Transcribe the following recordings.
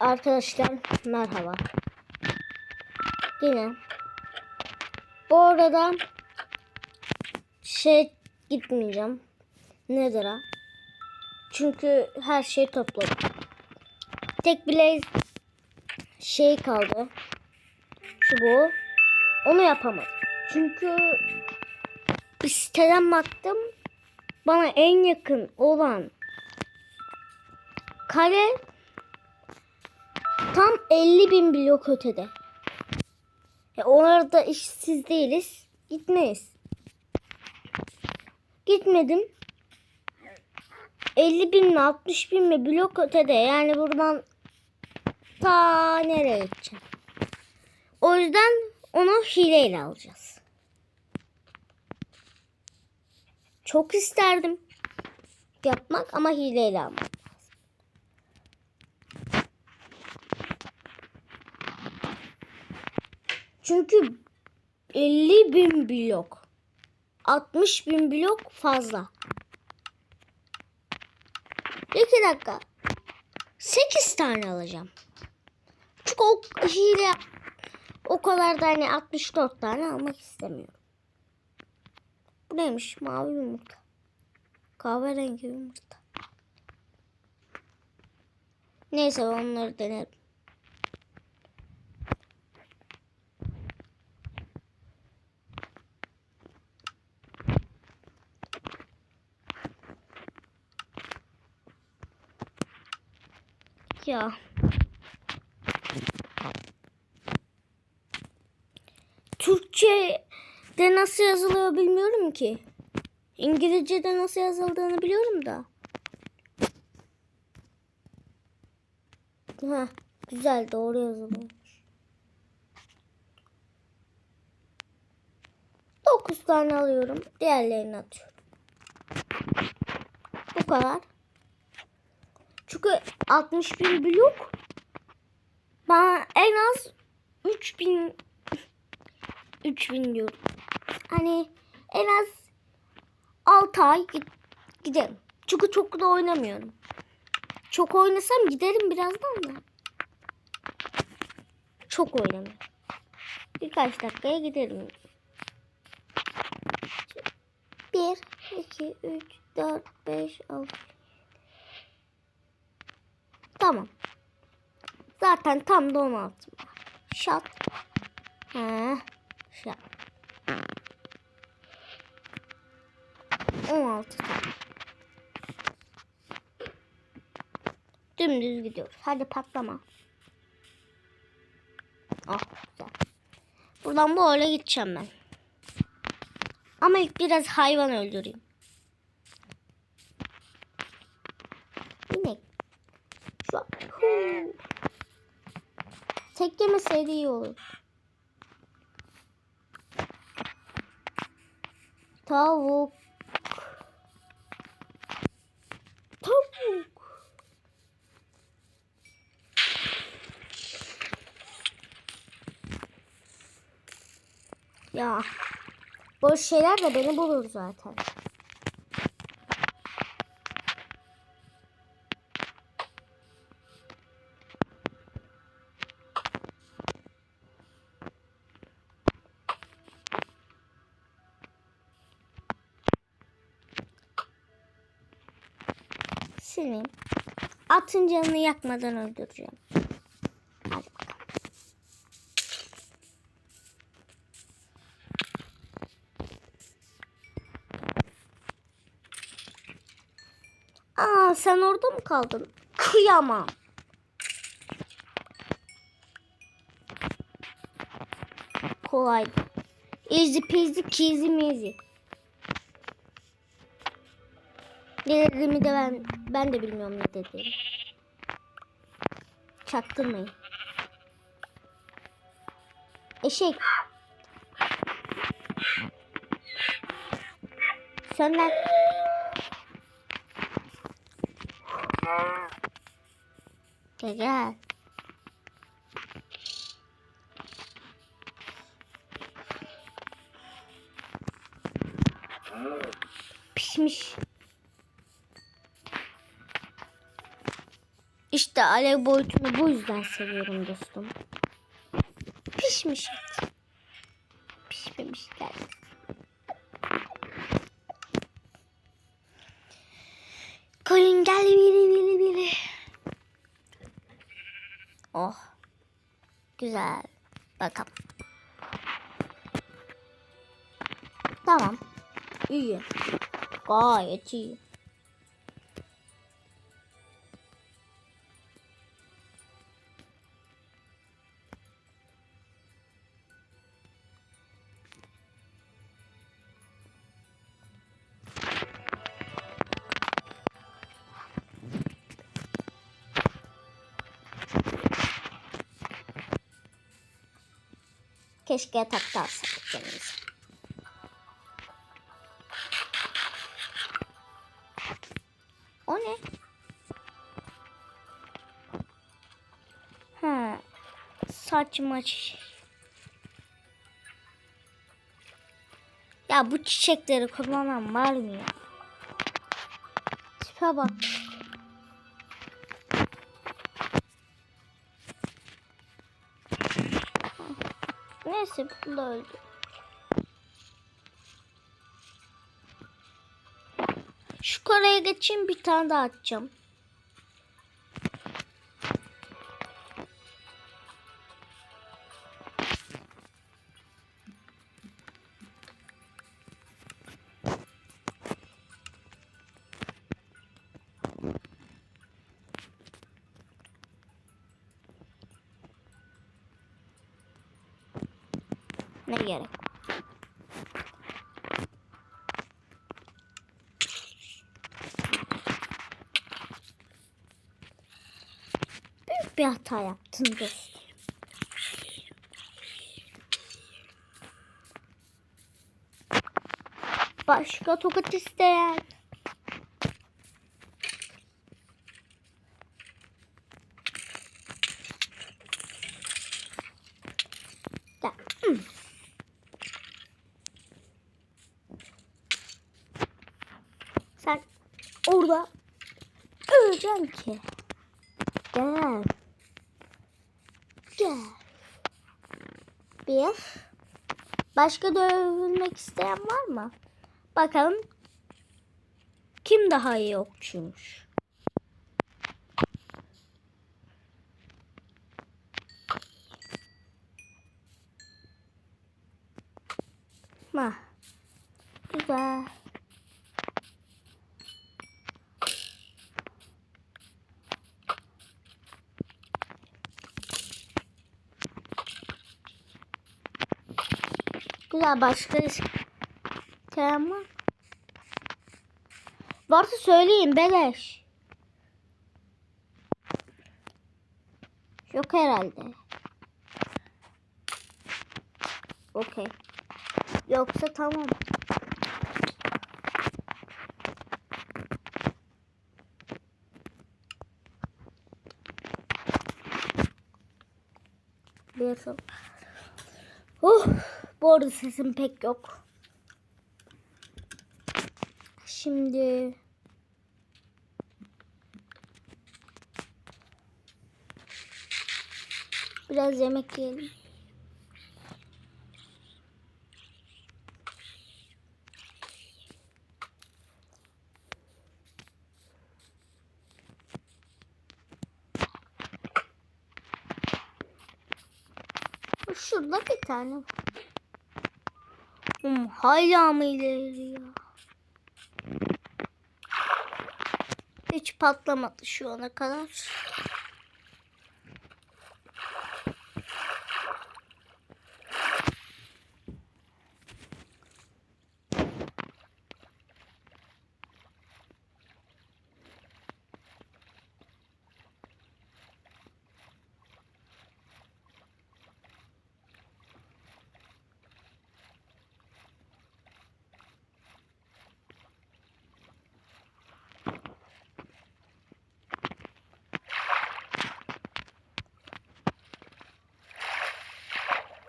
Arkadaşlar merhaba. Yine bu arada şey gitmeyeceğim. Nedir ha? Çünkü her şey topladım. Tek bile şey kaldı. Şu bu. Onu yapamadım. Çünkü bir siteden baktım. Bana en yakın olan kale tam 50 bin blok ötede. E orada işsiz değiliz. Gitmeyiz. Gitmedim. 50 bin mi 60 bin mi blok ötede. Yani buradan ta nereye gideceğim. O yüzden onu hileyle alacağız. Çok isterdim yapmak ama hileyle almak Çünkü 50 bin blok. 60 bin blok fazla. İki dakika. 8 tane alacağım. Çünkü o hile o kadar da hani 64 tane almak istemiyorum. Bu neymiş? Mavi yumurta. Kahverengi yumurta. Neyse onları denerim. Ya. Türkçe'de nasıl yazılıyor bilmiyorum ki. İngilizce'de nasıl yazıldığını biliyorum da. Ha, güzel doğru yazılmış. 9 tane alıyorum. Diğerlerini atıyorum. Bu kadar. Çünkü 60 bin blok ben en az 3000 3000 diyorum. Hani en az 6 ay gid- giderim. Çünkü çok da oynamıyorum. Çok oynasam giderim birazdan da. Çok oynamıyorum. Birkaç dakikaya giderim. 1, 2, 3, 4, 5, 6. Tamam. Zaten tam da 16 var. Şat. He. Şat. 16 tane. Dümdüz gidiyoruz. Hadi patlama. Ah güzel. Buradan böyle gideceğim ben. Ama ilk biraz hayvan öldüreyim. Şu. Tek yemeseydi iyi olur. Tavuk. Tavuk. Ya. Boş şeyler de beni bulur zaten. Senin atın canını yakmadan öldüreceğim. Hadi bakalım. Aa sen orada mı kaldın? Kıyamam. Kolaydı. Easy peasy cheesy measy. Dediğimi de ben ben de bilmiyorum ne dediğimi. Çaktırmayın. Eşek. Senden Gel gel. Pişmiş. İşte alev boyutunu bu yüzden seviyorum dostum. Pişmiş et. Pişmemiş geldi. Koyun gel biri biri biri. Oh. Güzel. Bakalım. Tamam. İyi. Gayet iyi. Keşke yatakta kendimizi. O ne? Ha, saçma çiçek. Ya bu çiçekleri kullanan var mı ya? Tipe bak. Neyse bu da öldü. Şu karaya geçeyim bir tane daha atacağım. Bir hata yaptın dostum. Başka tokat isteyen. Hmm. Sen orada öleceksin ki. Gel. Bir. Başka dövülmek isteyen var mı? Bakalım kim daha iyi okçuymuş. Ma. Güzel. Güzel başka var. Varsa söyleyin beleş. Yok herhalde. Okey. Yoksa tamam. Bir. Oh, bu arada sesim pek yok. Şimdi biraz yemek yiyelim. Şurada bir tane hala mı ileri ya? Hiç patlamadı şu ana kadar.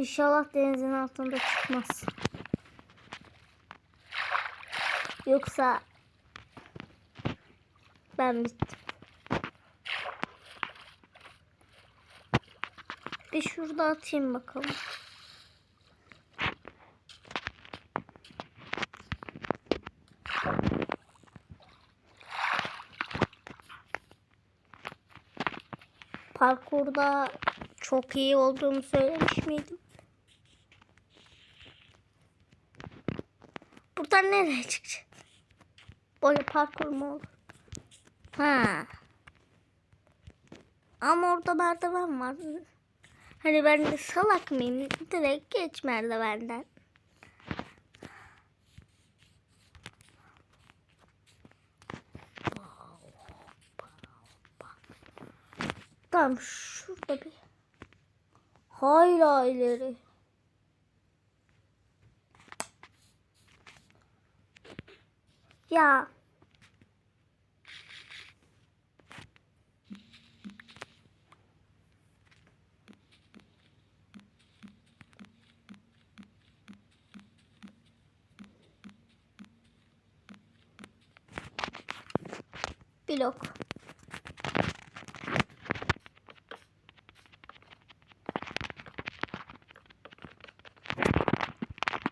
İnşallah denizin altında çıkmaz. Yoksa ben bittim. Bir şurada atayım bakalım. Parkurda çok iyi olduğumu söylemiş miydim? Buradan nereye çıkacağız? Böyle parkur mu olur? Ha. Ama orada merdiven var. Hani ben de salak mıyım? Direkt geç merdivenden. Tamam şurada bir. Hayla ileri. Ya. Blok.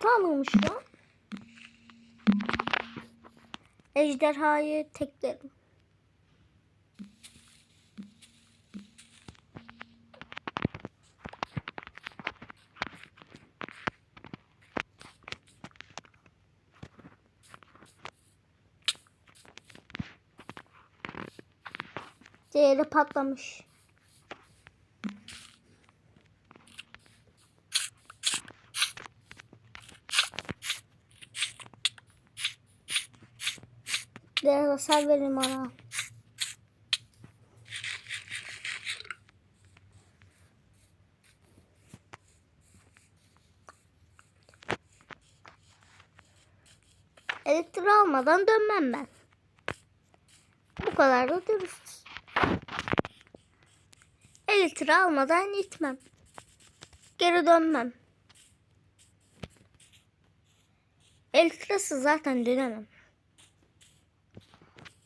Tamammış lan. Ejderhayı teklerim. Diğeri patlamış. Biraz hasar verin bana. Elektrik almadan dönmem ben. Bu kadar da dürüst. Elektrik almadan gitmem. Geri dönmem. Elektriksiz zaten dönemem.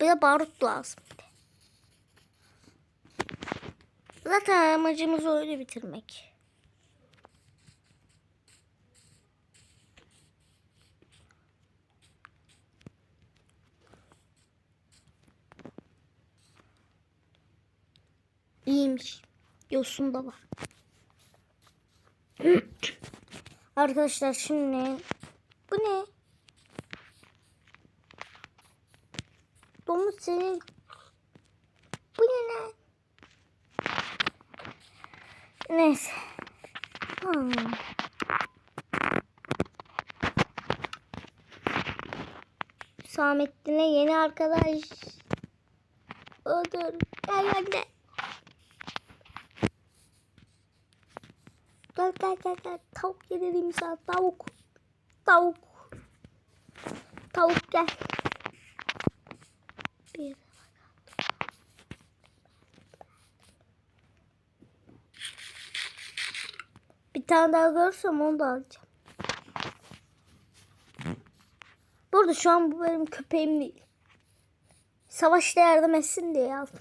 Bir de barut lazım. Zaten amacımız öyle bitirmek. İyiymiş. Yosun da var. Arkadaşlar şimdi bu ne? Senin bu ne lan? Neyse. Hmm. Samettin'e yeni arkadaş. Odur. Gel gel gel. Gel gel gel gel. Tavuk yedireyim sana. Tavuk. Tavuk. Tavuk gel. Tane daha görürsem onu da alacağım. Burada şu an bu benim köpeğim değil. Savaşta yardım etsin diye aldım.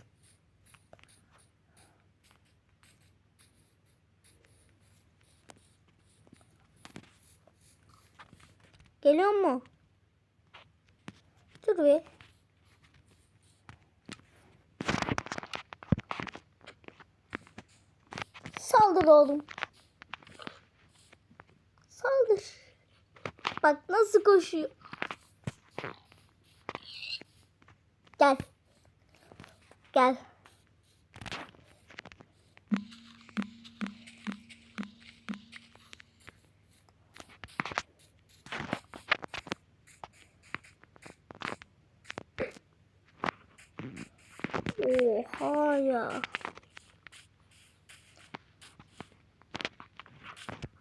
Geliyor mu? Dur bir. Saldır oğlum. Saldır. Bak nasıl koşuyor. Gel. Gel. Oha ya.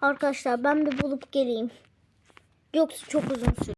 Arkadaşlar ben bir bulup geleyim. Yoksa çok uzun sürer.